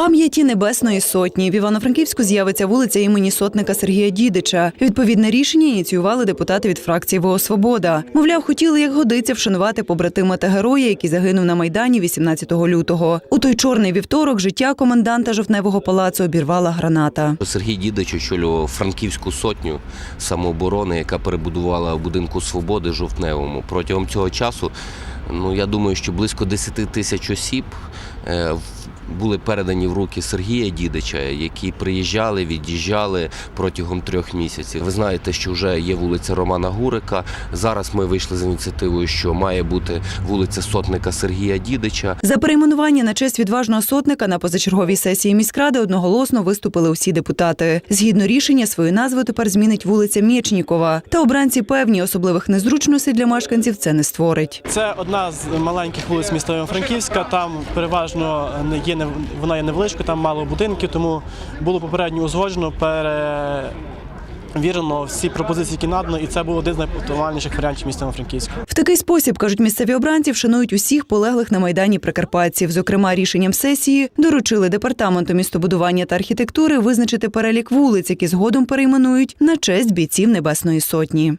Пам'яті Небесної Сотні в Івано-Франківську з'явиться вулиця імені сотника Сергія Дідича. Відповідне рішення ініціювали депутати від фракції ВО Свобода. Мовляв, хотіли як годиться вшанувати побратима та героя, який загинув на майдані 18 лютого. У той чорний вівторок життя коменданта жовтневого палацу обірвала граната. Сергій Дідич очолював франківську сотню самооборони, яка перебудувала в будинку свободи жовтневому. Протягом цього часу, ну я думаю, що близько 10 тисяч осіб е, були передані в руки Сергія Дідича, які приїжджали, від'їжджали протягом трьох місяців. Ви знаєте, що вже є вулиця Романа Гурика. Зараз ми вийшли з ініціативою, що має бути вулиця сотника Сергія Дідича. За перейменування на честь відважного сотника на позачерговій сесії міськради одноголосно виступили усі депутати. Згідно рішення, свою назву тепер змінить вулиця Мєчнікова. Та обранці певні особливих незручностей для мешканців це не створить. Це одна з маленьких вулиць міста Івано-Франківська. Там переважно не є вона є невеличка, там мало будинків, тому було попередньо узгоджено, перевірено всі пропозиції, які надано, і це був один з найоптимальніших варіантів міста Івано-Франківська. В такий спосіб кажуть місцеві обранці, вшанують усіх полеглих на майдані прикарпатців. Зокрема, рішенням сесії доручили департаменту містобудування та архітектури визначити перелік вулиць, які згодом перейменують на честь бійців Небесної Сотні.